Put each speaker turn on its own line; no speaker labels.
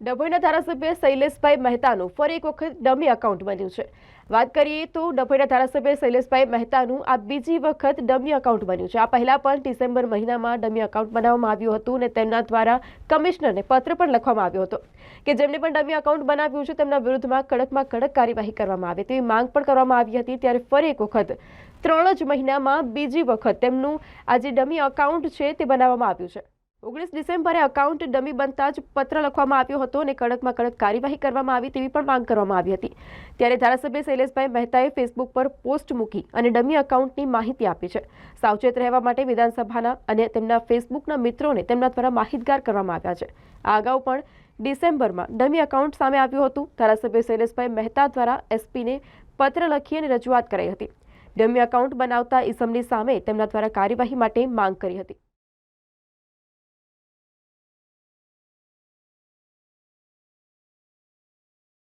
ડભોઈના ધારાસભ્ય શૈલેષભાઈ મહેતાનું ફરી એક વખત ડમી એકાઉન્ટ બન્યું છે. વાત કરીએ તો ડભોઈના ધારાસભ્ય શૈલેષભાઈ મહેતાનું આ બીજી વખત ડમી એકાઉન્ટ બન્યું છે. આ પહેલાં પણ ડિસેમ્બર મહિનામાં ડમી એકાઉન્ટ બનાવવામાં આવ્યું હતું અને તેમના દ્વારા કમિશનરને પત્ર પણ લખવામાં આવ્યો હતો કે જેમને પણ ડમી એકાઉન્ટ બનાવ્યું છે તેમના વિરુદ્ધમાં કડકમાં કડક કાર્યવાહી કરવામાં આવે તેવી માંગ પણ કરવામાં આવી હતી. ત્યારે ફરી એક વખત ત્રણ જ મહિનામાં બીજી વખત તેમનું આ જે ડમી એકાઉન્ટ છે તે બનાવવામાં આવ્યું છે. ઓગણીસ ડિસેમ્બરે અકાઉન્ટ ડમી બનતા જ પત્ર લખવામાં આવ્યો હતો અને કડકમાં કડક કાર્યવાહી કરવામાં આવી તેવી પણ માંગ કરવામાં આવી હતી. ત્યારે ધારાસભ્ય શૈલેષભાઈ મહેતાએ ફેસબુક પર પોસ્ટ મૂકી અને ડમી એકાઉન્ટની માહિતી આપી છે. સાવચેત રહેવા માટે વિધાનસભાના અને તેમના ફેસબુકના મિત્રોને તેમના દ્વારા માહિતગાર કરવામાં આવ્યા છે. આ અગાઉ પણ ડિસેમ્બરમાં ડમી એકાઉન્ટ સામે આવ્યું હતું. ધારાસભ્ય શૈલેષભાઈ મહેતા દ્વારા એસપીને પત્ર લખી અને રજૂઆત કરાઈ હતી. ડમી એકાઉન્ટ બનાવતા ઇસમની સામે તેમના દ્વારા કાર્યવાહી માટે માંગ કરી હતી.